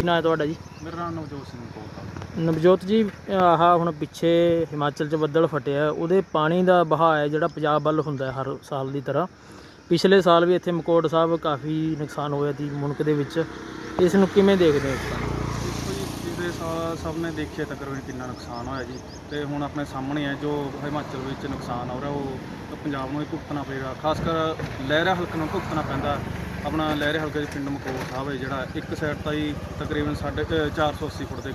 ਕੀ ਨਾਂ ਹੈ ਤੁਹਾਡਾ ਜੀ? ਮੇਰਾ ਨਾਮ ਨਵਜੋਤ ਸਿੰਘ ਕੋਲ ਨਵਜੋਤ ਜੀ ਆਹ ਹੁਣ ਪਿੱਛੇ ਹਿਮਾਚਲ 'ਚ ਬੱਦਲ ਫਟਿਆ। ਉਹਦੇ ਪਾਣੀ ਦਾ ਵਹਾਅ ਹੈ ਜਿਹੜਾ ਪੰਜਾਬ ਵੱਲ ਹੁੰਦਾ ਹੈ ਹਰ ਸਾਲ ਦੀ ਤਰ੍ਹਾਂ। ਪਿਛਲੇ ਸਾਲ ਵੀ ਇੱਥੇ ਮਕੋੜ ਸਾਹਿਬ ਕਾਫੀ ਨੁਕਸਾਨ ਹੋਇਆ ਸੀ ਮੁਲਕ ਦੇ ਵਿੱਚ। ਇਸ ਨੂੰ ਕਿਵੇਂ ਦੇਖਦੇ ਹੋ ਇਸ ਤਰ੍ਹਾਂ ਜੀ ਪਿਛਲੇ ਸਾਲ ਸਭ ਨੇ ਦੇਖਿਆ ਤਕਰੀਬਨ ਕਿੰਨਾ ਨੁਕਸਾਨ ਹੋਇਆ ਜੀ। ਤੇ ਹੁਣ ਆਪਣੇ ਸਾਹਮਣੇ ਹੈ ਜੋ ਹਿਮਾਚਲ ਵਿੱਚ ਨੁਕਸਾਨ ਹੋ ਰਿਹਾ ਉਹ ਪੰਜਾਬ ਨੂੰ ਹੀ ਭੁਗਤਣਾ ਪਏਗਾ ਖਾਸ ਕਰ ਲਹਿਰਾ ਹਲਕੇ ਨੂੰ ਭੁਗਤਣਾ ਪੈਂਦਾ। ਆਪਣਾ ਲਹਿਰੇ ਹਲਕੇ ਦੇ ਪਿੰਡ ਮਕੋੜ ਸਾਹਿਬ ਹੈ ਜਿਹੜਾ ਇੱਕ ਸਾਈਡ ਤਾਂ ਜੀ ਤਕਰੀਬਨ ਸਾਢੇ ਅ, 480 ਫੁੱਟ ਦੇ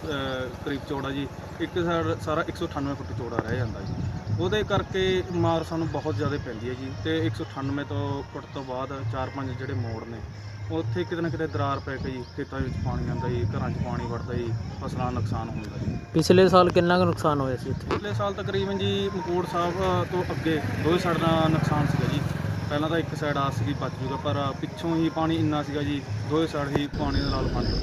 ਕਰੀਬ ਚੌੜਾ ਜੀ। ਇੱਕ ਸਾਈਡ ਸਾਰਾ 198 ਫੁੱਟ ਚੌੜਾ ਰਹਿ ਜਾਂਦਾ ਜੀ। ਉਹਦੇ ਕਰਕੇ ਮਾਰ ਸਾਨੂੰ ਬਹੁਤ ਜ਼ਿਆਦਾ ਪੈਂਦੀ ਹੈ ਜੀ ਤੇ 198 ਤੋਂ ਫੁੱਟ ਤੋਂ ਬਾਅਦ ਚਾਰ ਪੰਜ ਜਿਹੜੇ ਮੋੜ ਨੇ ਉੱਥੇ ਕਿਤੇ ਨਾ ਕਿਤੇ ਦਰਾਰ ਪੈ ਕੇ ਜੀ ਖੇਤਾਂ ਵਿੱਚ ਪਾਣੀ ਆਉਂਦਾ ਜੀ ਘਰਾਂ 'ਚ ਪਾਣੀ ਵੜਦਾ ਜੀ ਫਸਲਾਂ ਦਾ ਨੁਕਸਾਨ ਹੁੰਦਾ ਜੀ। ਪਿਛਲੇ ਸਾਲ ਕਿੰਨਾ ਕੁ ਨੁਕਸਾਨ ਹੋਇਆ ਸੀ ਇੱਥੇ ਪਿਛਲੇ ਸਾਲ ਤਕਰੀਬਨ ਜੀ ਮਕੋੜ ਸਾਹਿਬ ਤੋਂ ਅੱਗੇ ਦੋਵੇਂ ਸਾਈਡ ਦਾ ਨੁਕਸਾਨ ਸੀਗਾ ਜੀ। ਪਹਿਲਾਂ ਤਾਂ ਇੱਕ ਸਾਈਡ ਆ ਸੀਗੀ ਬਚ ਜੂਗਾ ਪਰ ਪਿੱਛੋਂ ਹੀ ਪਾਣੀ ਇੰਨਾ ਸੀਗਾ ਜੀ ਦੋਵੇਂ ਸਾਈਡ ਹੀ ਪਾਣੀ ਦੇ ਨਾਲ ਬੰਦ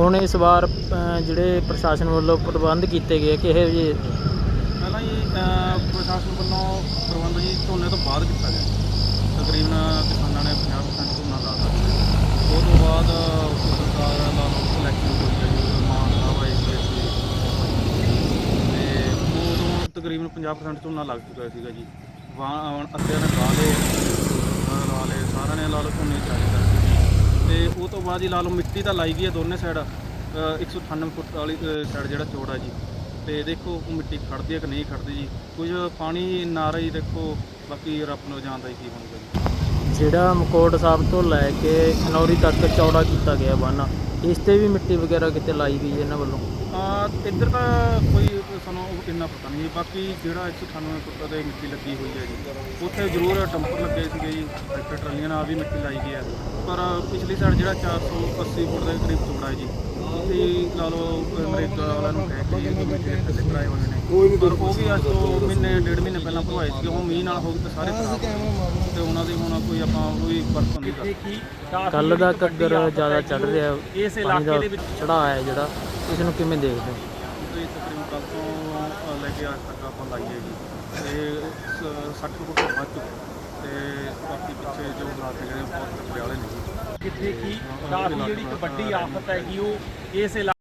ਹੁਣ ਇਸ ਵਾਰ ਅ, ਜਿਹੜੇ ਪ੍ਰਸ਼ਾਸਨ ਵੱਲੋਂ ਪ੍ਰਬੰਧ ਕੀਤੇ ਗਏ ਕਿਹੋ ਜਿਹੇ? ਪਹਿਲਾਂ ਹੀ ਅਹ, ਪ੍ਰਸ਼ਾਸਨ ਵੱਲੋਂ ਪ੍ਰਬੰਧ ਜੀ ਝੋਨੇ ਤੋਂ ਬਾਅਦ ਕੀਤਾ ਗਿਆ। ਤਕਰੀਬਨ ਕਿਸਾਨਾਂ ਨੇ 50% ਝੋਨਾ ਲਾ ਦਿੱਤਾ। ਉਹ ਤੋਂ ਬਾਅਦ ਸਰਕਾਰ ਲਾ ਲਓ ਸਿਲੈਕਸ਼ਨ ਹੋਈ ਹੈ ਜੀ ਮਾਨ ਸਾਹਿਬ ਆਏ ਸੀ ਇੱਥੇ ਤੇ ਉਦੋਂ ਤਕਰੀਬਨ 50% ਝੋਨਾ ਲੱਗ ਚੁੱਕਾ ਸੀਗਾ ਜੀ। ਵਾਹ ਹੁਣ ਅੱਧਿਆਂ ਨੇ ਲਾ ਲਏ ਲਾ ਲਏ ਸਾਰਿਆਂ ਨੇ ਲਾ ਲਓ ਝੋਨੇ ਚਾਹੀਦਾ। ਤੇ ਉਹ ਤੋਂ ਬਾਅਦ ਹੀ ਲਾ ਲਓ ਮਿੱਟੀ ਤਾਂ ਲਾਈ ਗਈ ਹੈ ਦੋਨੇ ਸਾਈਡ 198 ਫੁੱਟ ਵਾਲੀ ਸਾਈਡ ਜਿਹੜਾ ਚੌੜਾ ਜੀ। ਤੇ ਦੇਖੋ ਉਹ ਮਿੱਟੀ ਖੜਦੀ ਹੈ ਕਿ ਨਹੀਂ ਖੜਦੀ ਜੀ? ਕੁਝ ਪਾਣੀ ਨਾਰਾ ਹੀ ਦੇਖੋ ਬਾਕੀ ਰੱਬ ਨੂੰ ਜਾਣਦਾ ਹੀ ਕੀ ਬਣੂਗਾ ਜੀ। ਜਿਹੜਾ ਮਕੋੜ ਸਾਹਿਬ ਤੋਂ ਲੈ ਕੇ ਖਨੌਰੀ ਤੱਕ ਚੌੜਾ ਕੀਤਾ ਗਿਆ ਬੰਨ ਇਸ ਤੇ ਵੀ ਮਿੱਟੀ ਵਗੈਰਾ ਕਿਤੇ ਲਾਈ ਗਈ ਹੈ ਇਹਨਾਂ ਵੱਲੋਂ? ਆ ਇੱਧਰ ਤਾਂ ਕੋਈ ਸਾਨੂੰ ਇੰਨਾ ਪਤਾ ਨਹੀਂ ਬਾਕੀ ਜਿਹੜਾ 198 ਫੁੱਟ ਦੇ ਮਿੱਟੀ ਲੱਗੀ ਹੋਈ ਹੈ ਜੀ ਉੱਥੇ ਜ਼ਰੂਰ ਟੰਪਰ ਲੱਗੇ ਸੀਗੇ ਜੀ ਟਰੈਕਟਰ ਟਰਾਲੀਆਂ ਨਾਲ ਵੀ ਮਿੱਟੀ ਲਾਈ ਗਈ ਹੈ। ਪਰ ਪਿਛਲੀ ਸਾਈਡ ਜਿਹੜਾ 480 ਫੁੱਟ ਦੇ ਕਰੀਬ ਚੌੜਾ ਹੈ ਜੀ ਹੀ ਲਾ ਲਓ ਅਮਰੀਕਾ ਵਾਲਿਆਂ ਨੂੰ ਕਹਿ ਕੇ ਜੀ ਮਿੱਟੀ ਦੇ ਥੱਲੇ ਕਰਾਏ ਹੋਏ ਨੇ। ਪਰ ਉਹ ਵੀ ਅੱਜ ਤੋਂ ਮਹੀਨੇ ਡੇਢ ਮਹੀਨੇ ਪਹਿਲਾਂ ਭਰਵਾਏ ਸੀਗੇ ਉਹ ਮੀਂਹ ਨਾਲ ਹੋ ਗਏ ਤੇ ਸਾਰੇ ਖਰਾਬ ਹੋ ਗਏ। ਤੇ ਉਹਨਾਂ ਦੀ ਹੁਣ ਕੋਈ ਆਪਾਂ ਕੋਈ ਵਰਤੋਂ ਨਹੀਂ ਕਰ ਕੱਲ ਦਾ ਘੱਗਰ ਜ਼ਿਆਦਾ ਚੜ ਰਿਹਾ। ਇਸ ਇਲਾਕੇ ਦੇ ਵਿੱਚ। ਚੜਾਅ ਹੈ ਜਿਹੜਾ। ਇਸ ਨੂੰ ਕਿਵੇਂ ਦੇਖਦੇ ਹੋ? ਤੇ ਕੱਲ ਤੋਂ ਲੈ ਕੇ ਅੱਜ ਤੱਕ ਆਪਾਂ ਲਾਈਏ ਜੀ। ਤੇ ਸ- 60 ਫੁੱਟ ਵੱਧ ਤੇ ਬਾਕੀ ਪਿੱਛੇ ਜੋ ਹਾਲਾਤ ਜਿਹੜੇ ਨੇ ਬਹੁਤ ਖਤਰੇ ਨੇ ਜੀ। ਜਿੱਥੇ ਕਿ ਕਾਫੀ ਜਿਹੜੀ ਇੱਕ ਵੱਡੀ ਆਫਤ ਹੈਗੀ, ਉਹ ਇਸ ਇਲਾਕੇ